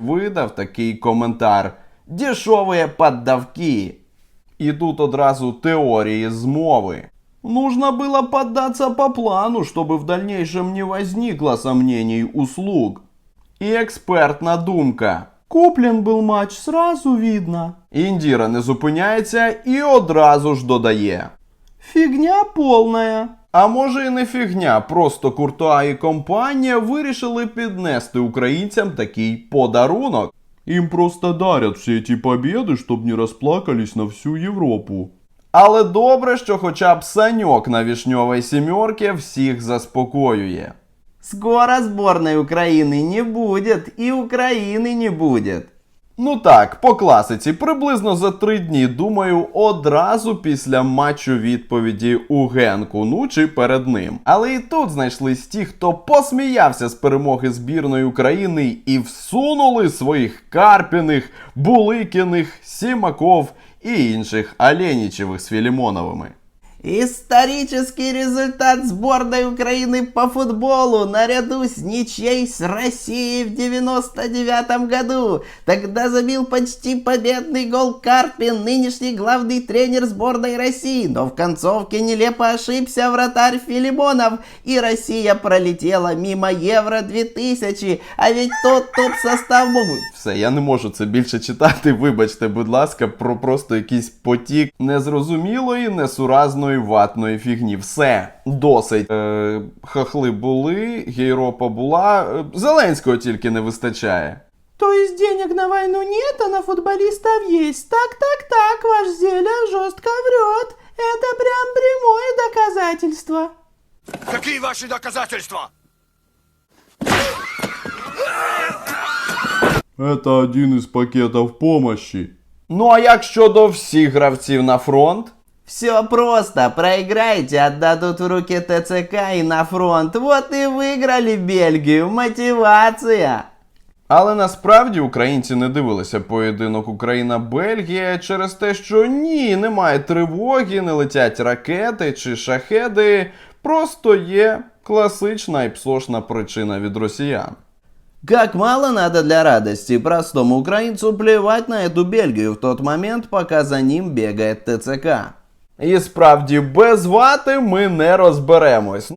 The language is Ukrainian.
видав такий коментар: Дешевые поддавки. І тут одразу теорії змови. Нужно было поддаться по плану, чтобы в дальнейшем не возникло сомнений услуг. І експертна думка. Куплен був матч, сразу видно. Індіра не зупиняється і одразу ж додає. Фігня повна. А може і не фігня, просто Куртуа і компанія вирішили піднести українцям такий подарунок. Им просто дарят все эти победы, чтобы не расплакались на всю Європу. Але добре, що хоча б саньок на вішньовій сімерці всіх заспокоює. Скоро сборной Украины не будет, и Украины не будет. Ну так, по класиці, приблизно за три дні, думаю, одразу після матчу відповіді у Генку, ну чи перед ним. Але і тут знайшлись ті, хто посміявся з перемоги збірної України і всунули своїх Карпіних, Буликіних, Сімаков і інших Аленічевих з Філімоновими. Исторический результат сборной Украины по футболу наряду с ничьей с Россией в 99 году. Тогда забил почти победный гол Карпин, нынешний главный тренер сборной России. Но в концовке нелепо ошибся вратарь Филимонов, и Россия пролетела мимо Евро-2000. А ведь тот топ-состав мог быть. Все, я не можу це більше читати. Вибачте, будь ласка, про просто якийсь потік незрозумілої, несуразної ватної фігні. Все, досить. Е, хахли були, гейропа була. е, Зеленського тільки не вистачає. То есть денег на войну нет, а на футболистов есть. Так, так, так, ваш Зеля жестко врет. Это прям прямое доказательство. Какие ваши доказательства? Это один із пакетів помощі. Ну а як щодо всіх гравців на фронт? Все просто. Проиграете, отдадут в руки ТЦК и на фронт. Вот и выиграли Бельгию. Мотивация. Але насправді українці не дивилися поєдинок Україна-Бельгія через те, що ні, немає тривоги, не летять ракети чи шахеди. Просто є класична і псошна причина від росіян. Как мало надо для радости простому украинцу плевать на эту Бельгию в тот момент, пока за ним бегает ТЦК. І справді без вати ми не розберемось.